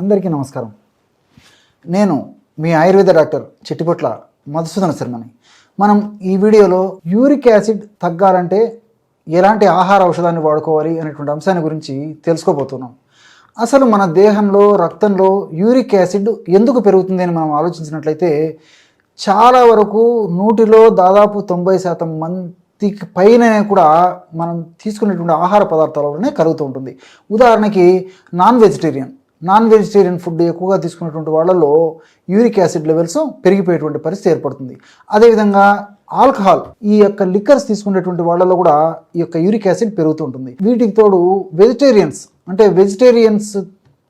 అందరికీ నమస్కారం. నేను మీ ఆయుర్వేద డాక్టర్ చిట్టిపొట్ల మధుసూదన శర్మని. మనం ఈ వీడియోలో యూరిక్ యాసిడ్ తగ్గాలంటే ఎలాంటి ఆహార ఔషధాన్ని వాడుకోవాలి అనేటువంటి అంశాన్ని గురించి తెలుసుకోబోతున్నాం. అసలు మన దేహంలో రక్తంలో యూరిక్ యాసిడ్ ఎందుకు పెరుగుతుంది అని మనం ఆలోచించినట్లయితే చాలా వరకు నూటిలో దాదాపు తొంభై శాతం మందికి పైన కూడా మనం తీసుకునేటువంటి ఆహార పదార్థాలలోనే కలుగుతూ ఉంటుంది. ఉదాహరణకి non vegetarian. Non vegetarian food ఎక్కువగా తీసుకునేటువంటి వాళ్ళలో యూరిక్ యాసిడ్ లెవెల్స్ పెరిగిపోయేటువంటి పరిస్థితి ఏర్పడుతుంది. అదేవిధంగా ఆల్కహాల్ ఈ యొక్క లిక్కర్స్ తీసుకునేటువంటి వాళ్ళలో కూడా ఈ యొక్క యూరిక్ యాసిడ్ పెరుగుతూ ఉంటుంది. వీటికి తోడు వెజిటేరియన్స్ అంటే వెజిటేరియన్స్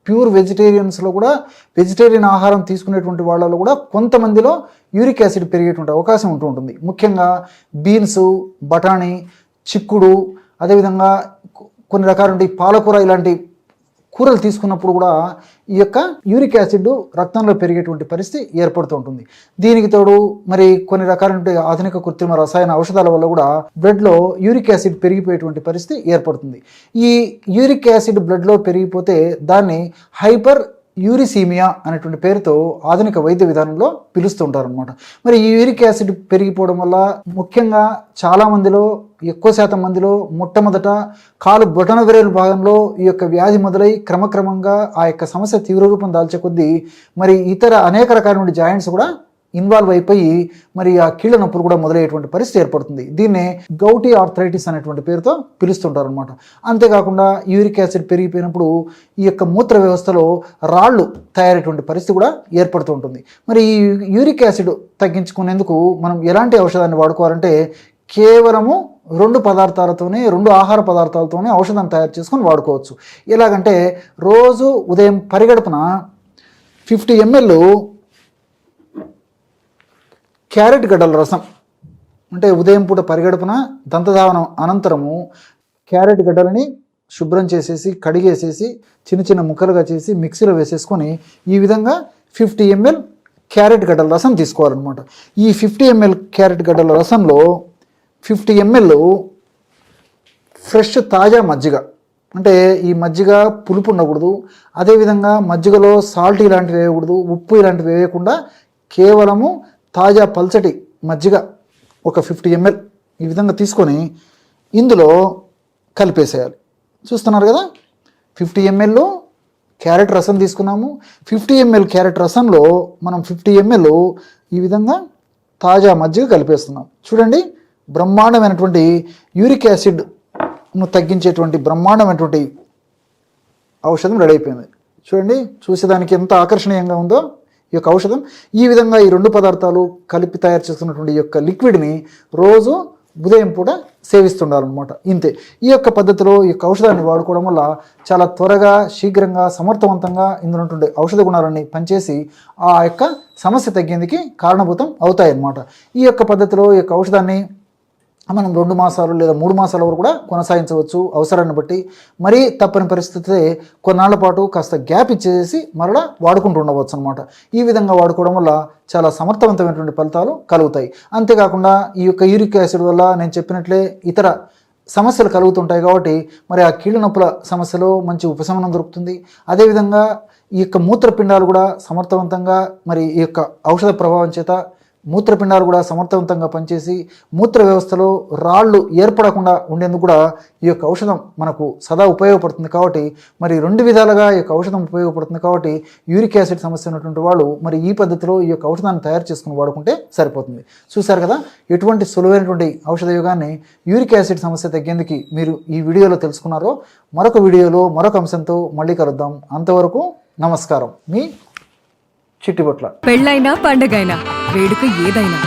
ప్యూర్ వెజిటేరియన్స్లో కూడా వెజిటేరియన్ ఆహారం తీసుకునేటువంటి వాళ్ళలో కూడా కొంతమందిలో యూరిక్ యాసిడ్ పెరిగేటువంటి అవకాశం ఉంటూ ఉంటుంది. ముఖ్యంగా బీన్స్ బఠానీ చిక్కుడు అదేవిధంగా కొన్ని రకాల పాలకూర ఇలాంటి కూరలు తీసుకున్నప్పుడు కూడా ఈ యొక్క యూరిక్ యాసిడ్ రక్తంలో పెరిగేటువంటి పరిస్థితి ఏర్పడుతూ ఉంటుంది. దీనికి తోడు మరి కొన్ని రకాలైన ఆధునిక కృత్రిమ రసాయన ఔషధాల వల్ల కూడా బ్లడ్లో యూరిక్ యాసిడ్ పెరిగిపోయేటువంటి పరిస్థితి ఏర్పడుతుంది. ఈ యూరిక్ యాసిడ్ బ్లడ్లో పెరిగిపోతే దాన్ని హైపర్ యూరిసీమియా అనేటువంటి పేరుతో ఆధునిక వైద్య విధానంలో పిలుస్తుంటారు అనమాట మరి ఈ యూరిక్ యాసిడ్ పెరిగిపోవడం వల్ల ముఖ్యంగా చాలా మందిలో ఎక్కువ శాతం మందిలో మొట్టమొదట కాలు బొటన విరేలు భాగంలో ఈ యొక్క వ్యాధి మొదలై క్రమక్రమంగా ఆ యొక్క సమస్య తీవ్ర రూపం దాల్చే కొద్దీ మరి ఇతర అనేక రకాలైన జాయింట్స్ కూడా ఇన్వాల్వ్ అయిపోయి మరి ఆ కీళ్ళ నొప్పులు కూడా మొదలయ్యేటువంటి పరిస్థితి ఏర్పడుతుంది. దీన్నే గౌటీ ఆర్థరైటిస్ అనేటువంటి పేరుతో పిలుస్తుంటారు అనమాట అంతేకాకుండా యూరిక్ యాసిడ్ పెరిగిపోయినప్పుడు ఈ యొక్క మూత్ర వ్యవస్థలో రాళ్ళు తయారైనటువంటి పరిస్థితి కూడా ఏర్పడుతూ ఉంటుంది. మరి ఈ యూరిక్ యాసిడ్ తగ్గించుకునేందుకు మనం ఎలాంటి ఔషధాన్ని వాడుకోవాలంటే కేవలము రెండు పదార్థాలతోనే రెండు ఆహార పదార్థాలతోనే ఔషధం తయారు చేసుకొని వాడుకోవచ్చు. ఎలాగంటే రోజు ఉదయం పరిగడపున ఫిఫ్టీ ఎంఎల్ క్యారెట్ గడ్డల రసం. అంటే ఉదయం పూట పరిగడుపున దంతధావనం అనంతరము క్యారెట్ గడ్డలని శుభ్రం చేసేసి కడిగేసేసి చిన్న చిన్న ముక్కలుగా చేసి మిక్సీలో వేసేసుకొని ఈ విధంగా ఫిఫ్టీ ఎంఎల్ క్యారెట్ గడ్డల రసం తీసుకోవాలన్నమాట. ఈ ఫిఫ్టీ ఎంఎల్ క్యారెట్ గడ్డల రసంలో ఫిఫ్టీ ఎంఎల్ ఫ్రెష్ తాజా మజ్జిగ. అంటే ఈ మజ్జిగ పులుపు ఉండకూడదు. అదేవిధంగా మజ్జిగలో సాల్ట్ ఇలాంటివి వేయకూడదు. ఉప్పు ఇలాంటివి వేయకుండా కేవలము తాజా పల్చటి మజ్జిగ ఒక ఫిఫ్టీ ఎంఎల్ ఈ విధంగా తీసుకొని ఇందులో కలిపేసేయాలి. చూస్తున్నారు కదా? ఫిఫ్టీ ఎంఎల్లో క్యారెట్ రసం తీసుకున్నాము. ఫిఫ్టీ ఎంఎల్ క్యారెట్ రసంలో మనం ఫిఫ్టీ ఎంఎల్ ఈ విధంగా తాజా మజ్జిగ కలిపేస్తున్నాం. చూడండి బ్రహ్మాండమైనటువంటి యూరిక్ యాసిడ్ను తగ్గించేటువంటి బ్రహ్మాండమైనటువంటి ఔషధం రెడీ అయిపోయింది. చూడండి చూసేదానికి ఎంత ఆకర్షణీయంగా ఉందో. ఈ యొక్క ఔషధం. ఈ విధంగా ఈ రెండు పదార్థాలు కలిపి తయారు చేసుకున్నటువంటి ఈ యొక్క లిక్విడ్ని రోజు ఉదయం పూట సేవిస్తుండాలన్నమాట. ఇంతే. ఈ యొక్క పద్ధతిలో ఈ యొక్క ఔషధాన్ని వాడుకోవడం వల్ల చాలా త్వరగా శీఘ్రంగా సమర్థవంతంగా ఇందులో ఔషధ గుణాలన్నీ పనిచేసి ఆ యొక్క సమస్య తగ్గేందుకు కారణభూతం అవుతాయి అన్నమాట ఈ యొక్క పద్ధతిలో ఈ యొక్క ఔషధాన్ని మనం రెండు మాసాలు లేదా మూడు మాసాల వరకు కూడా కొనసాగించవచ్చు అవసరాన్ని బట్టి. మరీ తప్పని పరిస్థితి కొన్నాళ్ళ పాటు కాస్త గ్యాప్ ఇచ్చేసి మరలా వాడుకుంటూ ఉండవచ్చు అనమాట ఈ విధంగా వాడుకోవడం వల్ల చాలా సమర్థవంతమైనటువంటి ఫలితాలు కలుగుతాయి. అంతేకాకుండా ఈ యొక్క యూరిక్ యాసిడ్ వల్ల నేను చెప్పినట్లే ఇతర సమస్యలు కలుగుతుంటాయి కాబట్టి మరి ఆ కీళ్ళ నొప్పుల సమస్యలో మంచి ఉపశమనం దొరుకుతుంది. అదేవిధంగా ఈ యొక్క మూత్రపిండాలు కూడా సమర్థవంతంగా మరి ఈ యొక్క ఔషధ ప్రభావం చేత మూత్రపిండాలు కూడా సమర్థవంతంగా పనిచేసి మూత్ర వ్యవస్థలో రాళ్ళు ఏర్పడకుండా ఉండేందుకు కూడా ఈ యొక్క ఔషధం మనకు సదా ఉపయోగపడుతుంది కాబట్టి మరి రెండు విధాలుగా ఈ యొక్క ఔషధం ఉపయోగపడుతుంది కాబట్టి యూరిక్ యాసిడ్ సమస్య ఉన్నటువంటి వాళ్ళు మరి ఈ పద్ధతిలో ఈ యొక్క ఔషధాన్ని తయారు చేసుకుని వాడుకుంటే సరిపోతుంది. చూశారు కదా ఎటువంటి సులువైనటువంటి ఔషధ యోగాన్ని యూరిక్ యాసిడ్ సమస్య తగ్గేందుకు మీరు ఈ వీడియోలో తెలుసుకున్నారో మరొక వీడియోలో మరొక అంశంతో మళ్ళీ కలుద్దాం. అంతవరకు నమస్కారం. మీ చిట్టిబొట్ల. పెళ్ళైనా పండగైనా వేడుక ఏదైనా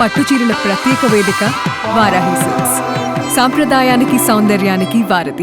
పట్టు చీరల ప్రత్యేక వేదిక వారాహి సిల్క్స్. సాంప్రదాయానికి సౌందర్యానికి వారధి.